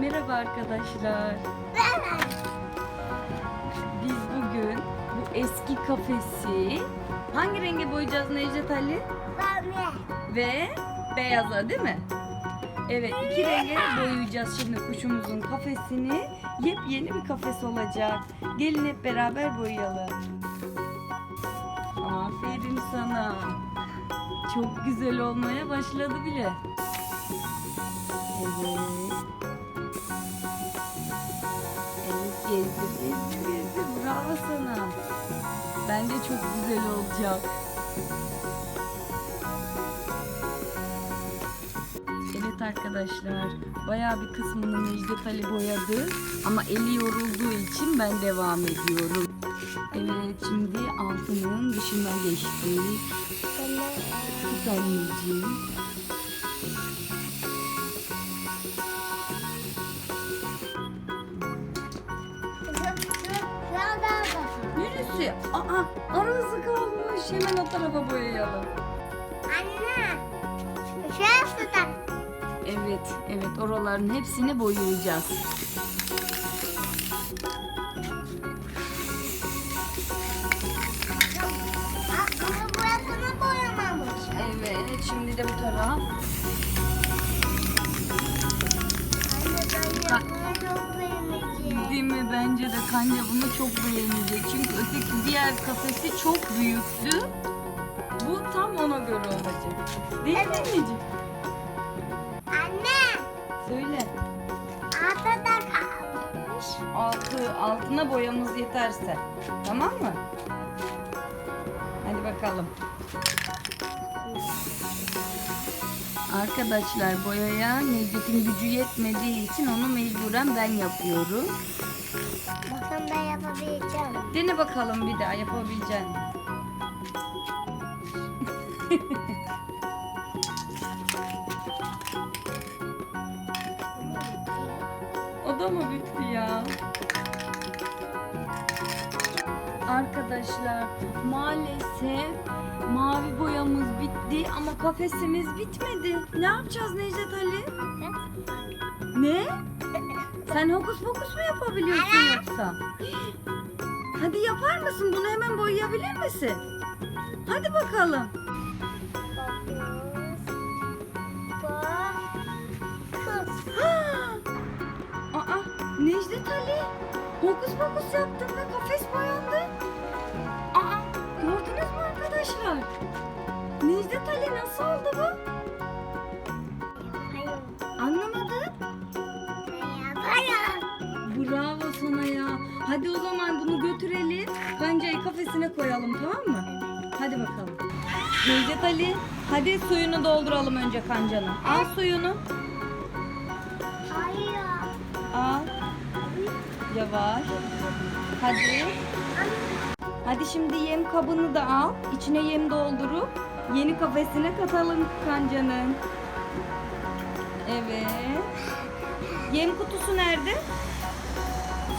Merhaba arkadaşlar. Biz bugün bu eski kafesi hangi renge boyayacağız Necdet Ali? Ve beyaza değil mi? Evet iki renge boyayacağız şimdi kuşumuzun kafesini. Yepyeni bir kafes olacak. Gelin hep beraber boyayalım. Aferin sana. Çok güzel olmaya başladı bile. Evet. Evet gezdir gezdir gezdir. Bravo sana. Bence çok güzel olacak. Evet arkadaşlar, bayağı bir kısmını Necdet Ali boyadı ama eli yorulduğu için ben devam ediyorum. Evet, şimdi altının dışına geçtik. Tut anneciğim. Neresi? Aa, arası kalmış. Hemen o tarafa boyayalım. Evet, evet oraların hepsini boyayacağız. Evet, şimdi de bu taraf. Değil mi? Bence de Kanya bunu çok beğenecek. Çünkü öteki diğer kafesi çok büyüktü. Bu tam ona göre olacak. Değil mi Evet. anneciğim? Anne, Söyle. altta da kalmış. Altı, altına boyamız yeterse. Tamam mı? Hadi bakalım. Arkadaşlar boyaya Necdet'in gücü yetmediği için onu mecburen ben yapıyorum. Bakın ben yapabileceğim. Dene bakalım bir daha yapabileceksin. O da mı bitti ya? Arkadaşlar maalesef mavi bitti ama kafesimiz bitmedi. Ne yapacağız Necdet Ali? Ne? Sen hokus pokus mu yapabiliyorsun yoksa? Hadi yapar mısın? Bunu hemen boyayabilir misin? Hadi bakalım. Aa, Necdet Ali. Hokus pokus yaptın ve kafes boyandı. Hadi o zaman bunu götürelim. Kancayı kafesine koyalım tamam mı? Hadi bakalım. Necdet Ali hadi suyunu dolduralım önce kancanın. Al suyunu. Hayır. Al. Yavaş. Hadi. Hadi şimdi yem kabını da al. İçine yem doldurup yeni kafesine katalım kancanın. Evet. Yem kutusu nerede?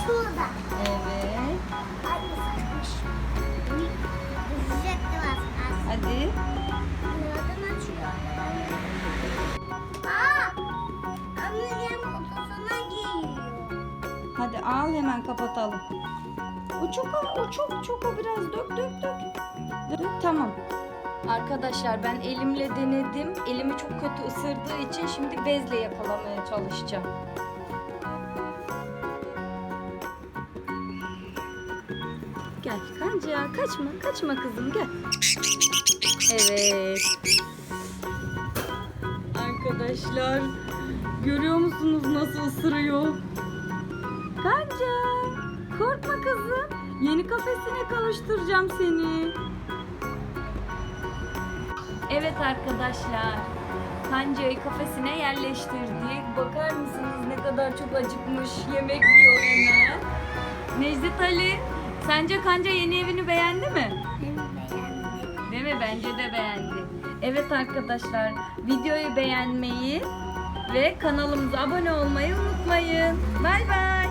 Şurada. Evet. Hadi. Hadi al hemen kapatalım. O çok o çok çok o biraz dök dök dök. Dök tamam. Arkadaşlar ben elimle denedim. Elimi çok kötü ısırdığı için şimdi bezle yakalamaya çalışacağım. Gel kanca kaçma kaçma kızım gel. Evet. Arkadaşlar görüyor musunuz nasıl ısırıyor? Kanca korkma kızım. Yeni kafesine kavuşturacağım seni. Evet arkadaşlar. Kancayı kafesine yerleştirdik. Bakar mısınız ne kadar çok acıkmış. Yemek yiyor hemen. Necdet Ali, sence Kanca yeni evini beğendi mi? Hem beğendim. Değil mi? Bence de beğendi. Evet arkadaşlar, videoyu beğenmeyi ve kanalımıza abone olmayı unutmayın. Bay bay.